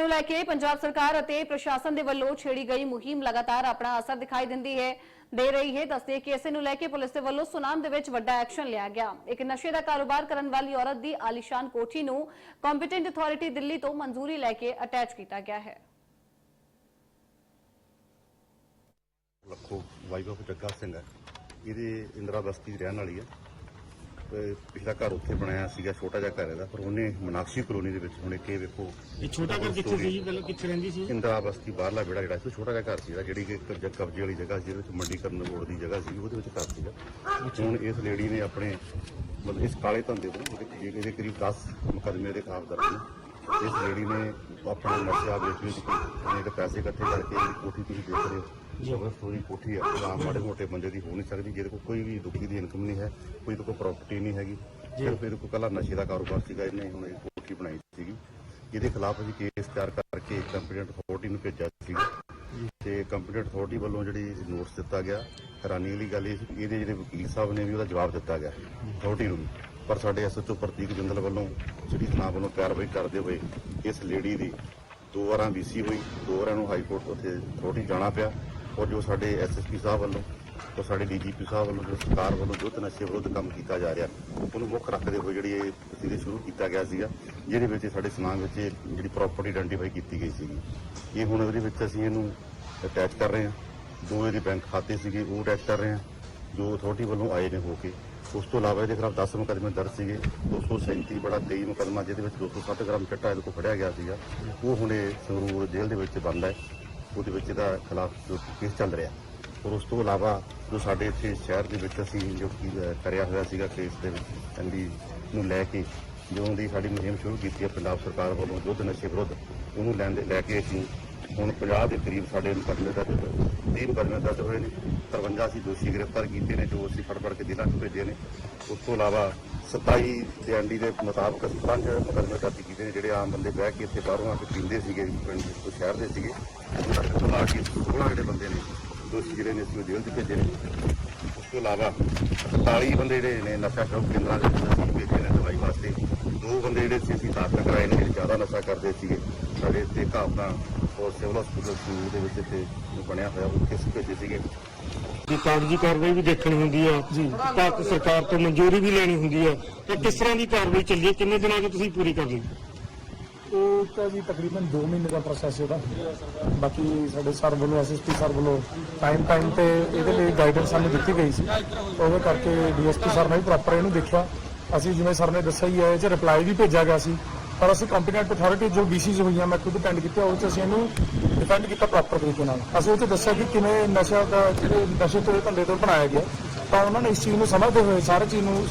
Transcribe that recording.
ਨੂੰ ਲੈ ਕੇ ਪੰਜਾਬ ਸਰਕਾਰ ਅਤੇ ਪ੍ਰਸ਼ਾਸਨ ਦੇ ਵੱਲੋਂ ਛੇੜੀ ਗਈ ਮੁਹਿੰਮ ਲਗਾਤਾਰ ਆਪਣਾ ਅਸਰ ਦਿਖਾਈ ਦਿੰਦੀ ਹੈ, ਦੇ ਰਹੀ ਹੈ। ਦੱਸਦੇ ਕਿ ਇਸੇ ਨੂੰ ਲੈ ਕੇ ਪੁਲਿਸ ਦੇ ਵੱਲੋਂ ਸੁਨਾਮ ਦੇ ਵਿੱਚ ਵੱਡਾ ਐਕਸ਼ਨ ਲਿਆ ਗਿਆ। ਇੱਕ ਨਸ਼ੇ ਦਾ ਕਾਰੋਬਾਰ ਕਰਨ ਵਾਲੀ ਔਰਤ ਦੀ ਆਲੀਸ਼ਾਨ ਕੋਠੀ ਨੂੰ ਕੰਪੀਟੈਂਟ ਅਥਾਰਟੀ ਦਿੱਲੀ ਤੋਂ ਮਨਜ਼ੂਰੀ ਲੈ ਕੇ ਅਟੈਚ ਕੀਤਾ ਗਿਆ ਹੈ। ਲੱਖੋ ਵਾਈਫ ਆਫ ਜੱਗਾ ਸਿੰਘ ਹੈ। ਇਹਦੇ ਇੰਦਰਾ ਬਸਤੀ ਰਹਿਣ ਵਾਲੀ ਹੈ। ਪਿਛਲਾ ਘਰ ਉੱਥੇ ਬਣਾਇਆ ਸੀਗਾ ਛੋਟਾ ਜਿਹਾ ਘਰ ਇਹਦਾ ਪਰ ਉਹਨੇ ਮਨਾਕਸ਼ੀ ਕਲੋਨੀ ਦੇ ਵਿੱਚ ਹੁਣ ਇੱਕ ਇਹ ਵੇਖੋ ਇਹ ਛੋਟਾ ਘਰ ਕਿੱਥੇ ਸੀ ਜੀ? ਪਹਿਲਾਂ ਕਿੱਥੇ ਰਹਿੰਦੀ ਸੀ? ਇੰਦਰਾ ਬਸਤੀ ਬਾਹਰਲਾ ਵਿਹੜਾ ਜਿਹੜਾ ਸੀ ਛੋਟਾ ਜਿਹਾ ਘਰ ਸੀਗਾ ਜਿਹੜੀ ਕਿ ਕਰਜ਼ਾ ਕਬਜ਼ੇ ਵਾਲੀ ਜਗ੍ਹਾ ਸੀ ਜਿਹਦੇ ਵਿੱਚ ਮੰਡੀਕਰਨ ਰੋਡ ਦੀ ਜਗ੍ਹਾ ਸੀ ਉਹਦੇ ਵਿੱਚ ਘਰ ਸੀਗਾ। ਹੁਣ ਇਸ ਲੇਡੀ ਨੇ ਆਪਣੇ ਮਤਲਬ ਇਸ ਕਾਲੇ ਧੰਦੇ ਤੋਂ ਉਹਦੇ ਇਹਦੇ ਕਰੀਬ 10 ਮੁਕੱਦਮੇ ਦੇ ਖਿਲਾਫ ਦਰਜ ਨੇ। ਇਸ ਲੇਡੀ ਨੇ ਆਪਣਾ ਨਸ਼ਾ ਵੇਚ ਵੇਚ ਕੇ ਉਹਨੇ ਤੇ ਪੈਸੇ ਇਕੱਠੇ ਕਰਕੇ ਇਹਦੀ ਕੋਠੀ ਤੁਸੀਂ ਦੇਖ ਰਹੇ ਹੋ। ਜ਼ਬਰਦਸਤ ਦੀ ਕੋਠੀ ਆ। ਆਮ ਮਾੜੇ ਮੋਟੇ ਬੰਦੇ ਦੀ ਹੋ ਨਹੀਂ ਸਕਦੀ। ਜਿਹਦੇ ਕੋਲ ਕੋਈ ਵੀ ਦੁੱਖੀ ਦੀ ਇਨਕਮ ਨਹੀਂ ਹੈ ਕੋਈ ਇਹਦੇ ਕੋਲ ਪ੍ਰਾਪਰਟੀ ਨਹੀਂ ਹੈਗੀ। ਸਿਰਫ ਇਹਦੇ ਕੋਲ ਕੱਲਾ ਨਸ਼ੇ ਦਾ ਕਾਰੋਬਾਰ ਸੀਗਾ। ਇਹਨੇ ਹੁਣ ਇਹ ਕੋਠੀ ਬਣਾਈ ਸੀਗੀ। ਇਹਦੇ ਖਿਲਾਫ ਅਸੀਂ ਕੇਸ ਤਿਆਰ ਕਰਕੇ ਕੰਪੀਟੈਂਟ ਅਥਾਰਟੀ ਨੂੰ ਭੇਜਿਆ ਸੀਗਾ। ਤੇ ਕੰਪੀਟੈਂਟ ਅਥਾਰਟੀ ਵੱਲੋਂ ਜਿਹੜੀ ਨੋਟਿਸ ਦਿੱਤਾ ਗਿਆ ਹੈਰਾਨੀ ਵਾਲੀ ਗੱਲ ਇਹ ਸੀ ਇਹਦੇ ਜਿਹੜੇ ਵਕੀਲ ਸਾਹਿਬ ਨੇ ਵੀ ਉਹਦਾ ਜਵਾਬ ਦਿੱਤਾ ਗਿਆ ਅਥਾਰਟੀ ਨੂੰ। ਪਰ ਸਾਡੇ ਐਸਐਚਓ ਪ੍ਰਤੀਕ ਜਿੰਦਲ ਵੱਲੋਂ ਸਿਟੀ ਥਾਣਾ ਵੱਲੋਂ ਕਾਰਵਾਈ ਕਰਦੇ ਹੋਏ ਇਸ ਲੇਡੀ ਦੀ ਦੋ ਵਾਰਾਂ ਵੀਸੀ ਹੋਈ, ਦੋ ਵਾਰਾਂ ਨੂੰ ਹਾਈ ਕੋਰਟ ਉੱਥੇ ਅਥਾਰਟੀ ਜਾਣਾ ਪਿਆ ਔਰ ਜੋ ਸਾਡੇ ਐਸਐਸਪੀ ਸਾਹਿਬ ਵੱਲੋਂ ਔਰ ਸਾਡੇ ਡੀਜੀਪੀ ਸਾਹਿਬ ਵੱਲੋਂ ਜੋ ਸਰਕਾਰ ਵੱਲੋਂ ਜੋ ਨਸ਼ੇ ਵਿਰੁੱਧ ਕੰਮ ਕੀਤਾ ਜਾ ਰਿਹਾ, ਉਹਨੂੰ ਮੁੱਖ ਰੱਖਦੇ ਹੋਏ ਜਿਹੜੀ ਇਹ ਪ੍ਰੋਸੀਜਰ ਸ਼ੁਰੂ ਕੀਤਾ ਗਿਆ ਸੀਗਾ, ਜਿਹਦੇ ਵਿੱਚ ਸਾਡੇ ਸਮਾਨ ਵਿੱਚ ਇਹ ਜਿਹੜੀ ਪ੍ਰੋਪਰਟੀ ਆਇਡੈਂਟੀਫਾਈ ਕੀਤੀ ਗਈ ਸੀਗੀ। ਇਹ ਹੁਣ ਉਹਦੇ ਵਿੱਚ ਅਸੀਂ ਇਹਨੂੰ ਅਟੈਚ ਕਰ ਰਹੇ ਹਾਂ। ਦੋ ਇਹਦੇ ਬੈਂਕ ਖਾਤੇ ਸੀਗੇ, ਉਹ ਅਟੈਚ ਕਰ ਰਹੇ ਹਾਂ। ਜੋ ਅਥਾਰਟੀ ਵੱਲੋਂ ਆਏ ਨੇ ਹੋ ਕੇ। ਉਸ ਤੋਂ ਇਲਾਵਾ ਇਹਦੇ ਖਿਲਾਫ 10 ਮੁਕੱਦਮੇ ਦਰਜ ਸੀਗੇ। 237 ਬੜਾ 23 ਮੁਕੱਦਮਾ ਜਿਹਦੇ ਵਿੱਚ 207 ਗ੍ਰਾਮ ਚਿੱਟਾ ਇਹਦੇ ਕੋਲ ਫੜਿਆ ਗਿਆ ਸੀਗਾ। ਉਹ ਹੁਣੇ ਸੰਗਰੂਰ ਜੇਲ੍ਹ ਦੇ ਵਿੱਚ ਬੰਦ ਹੈ। ਉਹਦੇ ਵਿੱਚ ਇਹਦਾ ਖਿਲਾਫ ਜੋ ਕੇਸ ਚੱਲ ਰਿਹਾ। ਔਰ ਉਸ ਤੋਂ ਇਲਾਵਾ ਜੋ ਸਾਡੇ ਇੱਥੇ ਸ਼ਹਿਰ ਦੇ ਵਿੱਚ ਅਸੀਂ ਜੋ ਕੀ, ਕਰਿਆ ਹੋਇਆ ਸੀਗਾ ਕੇਸ ਦੇ ਵਿੱਚ ਐਨਡੀ ਨੂੰ ਲੈ ਕੇ ਜਦੋਂ ਦੀ ਸਾਡੀ ਮੁਹਿੰਮ ਸ਼ੁਰੂ ਕੀਤੀ ਹੈ ਪੰਜਾਬ ਸਰਕਾਰ ਵੱਲੋਂ ਯੁੱਧ ਨਸ਼ੇ ਵਿਰੁੱਧ ਉਹਨੂੰ ਲੈਣ ਦੇ ਲੈ ਕੇ ਅਸੀਂ ਹੁਣ 50 ਦੇ ਕਰੀਬ ਸਾਡੇ ਮੁਕੱਦਮੇ ਦਰਜ ਹੋਏ 30 ਮੁਕੱਦਮੇ ਦਰਜ ਹੋਏ ਨੇ। 53 ਅਸੀਂ ਦੋਸ਼ੀ ਗ੍ਰਿਫਤਾਰ ਕੀਤੇ ਨੇ, ਜੋ ਅਸੀਂ ਫੜ ਫੜ ਕੇ ਜ਼ਿਲ੍ਹਾ 'ਚ ਭੇਜੇ ਨੇ। ਉਸ ਤੋਂ ਇਲਾਵਾ 27 ਦੇ ਐਨਡੀ ਦੇ ਮੁਤਾਬਕ ਅਸੀਂ ਪੰਜ ਮੁਕੱਦਮੇ ਦਰਜ ਕੀਤੇ ਨੇ, ਜਿਹੜੇ ਆਮ ਬੰਦੇ ਬਹਿ ਕੇ ਇੱਥੇ ਬਾਹਰੋਂ ਆ ਕੇ ਪੀਂਦੇ ਸੀਗੇ, ਪਿੰਡ ਤੋਂ ਸ਼ਹਿਰ ਦੇ ਸੀਗੇ। ਉਹਨਾਂ ਦੇ ਤੋਂ ਲਾ ਕੇ 16 ਜਿਹੜੇ ਬੰਦੇ ਨੇ, ਦੋਸ਼ੀ ਜਿਹੜੇ ਨੇ, ਅਸੀਂ ਉਹ ਜੇਲ੍ਹ 'ਚ ਭੇਜੇ ਨੇ। ਉਸ ਤੋਂ ਇਲਾਵਾ 47 ਬੰਦੇ ਜਿਹੜੇ ਨੇ, ਨਸ਼ਾ ਸ਼ੌਕ ਕੇਂਦਰਾਂ ਦੇ ਵਿੱਚ ਅਸੀਂ ਭੇਜੇ ਨੇ ਦਵਾਈ ਵਾਸਤੇ। ਦੋ ਬੰਦੇ ਜਿਹੜੇ ਸੀ, ਅਸੀਂ ਦਾਖਲ ਕਰਾਏ ਨੇ, ਜਿਹੜੇ ਜ਼ਿਆਦਾ ਨਸ਼ਾ ਕਰਦੇ ਸੀਗੇ। ਸਾਡੇ ਇੱਥੇ ਘਾਬਦਾ ਔਰ ਸਿਵਲ ਹਸਪੀਟਲ ਸੰਗਰੂਰ ਦੇ ਵਿੱਚ ਇੱਥੇ ਬਣਿਆ ਹੋਇਆ ਉੱਥੇ ਅਸੀਂ ਭੇਜੇ ਸੀਗੇ। ਦੀ ਕਾਗਜ਼ੀ ਕਾਰਵਾਈ ਵੀ ਦੇਖਣੀ ਹੁੰਦੀ ਆ। ਭਾਰਤ ਸਰਕਾਰ ਤੋਂ ਮਨਜ਼ੂਰੀ ਵੀ ਲੈਣੀ ਹੁੰਦੀ ਆ। ਤਾਂ ਕਿਸ ਤਰ੍ਹਾਂ ਦੀ ਕਾਰਵਾਈ ਚੱਲੀ ਹੈ ਕਿੰਨੇ ਦਿਨਾਂ 'ਚ ਤੁਸੀਂ ਪੂਰੀ ਕਰ ਲਈ ਉਹ ਤਾਂ ਜੀ ਤਕਰੀਬਨ 2 ਮਹੀਨੇ ਦਾ ਪ੍ਰੋਸੈਸ ਉਹਦਾ। ਬਾਕੀ ਸਾਡੇ ਸਰ ਵੱਲੋਂ ਐਸਐਸਪੀ ਸਰ ਵੱਲੋਂ ਟਾਈਮ ਟਾਈਮ ਤੇ ਇਹਦੇ ਲਈ ਗਾਈਡੈਂਸ ਸਾਨੂੰ ਦਿੱਤੀ ਗਈ ਸੀ। ਉਹਦੇ ਕਰਕੇ ਡੀਐਸਪੀ ਸਰ ਨੇ ਵੀ ਪ੍ਰੋਪਰ ਇਹਨੂੰ ਦੇਖਿਆ। ਅਸੀਂ ਜਿਵੇਂ ਸਰ ਨੇ ਦੱਸਿਆ ਹੀ ਹੈ ਇਹ 'ਚ ਰਿਪਲਾਈ ਵੀ ਭੇਜਿਆ ਗਿਆ ਸੀ। ਪਰ ਅਸੀਂ ਕੰਪੀਟੈਂਟ ਅਥਾਰਟੀ ਜੋ ਬੀਸੀਜ਼ ਹੋਈਆਂ, ਮੈਂ ਖੁਦ ਅਟੈਂਡ ਕੀਤਾ, ਉਹ 'ਚ ਅਸੀਂ ਇਹਨੂੰ ਡਿਫੈਂਡ ਕੀਤਾ ਪ੍ਰੋਪਰ ਤਰੀਕੇ ਨਾਲ। ਅਸੀਂ ਉਹ 'ਚ ਦੱਸਿਆ ਕਿ ਕਿਵੇਂ ਨਸ਼ਾ ਦਾ, ਜਿਹੜੇ ਨਸ਼ੇ ਤੋਂ ਧੰਦੇ ਤੋਂ ਬਣਾਇਆ ਗਿਆ, ਤਾਂ ਉਹਨਾਂ ਨੇ ਇਸ ਚੀਜ਼ ਨੂੰ ਸਮਝਦੇ ਹੋਏ, ਸਾਰੇ ਚੀਜ਼ ਨੂੰ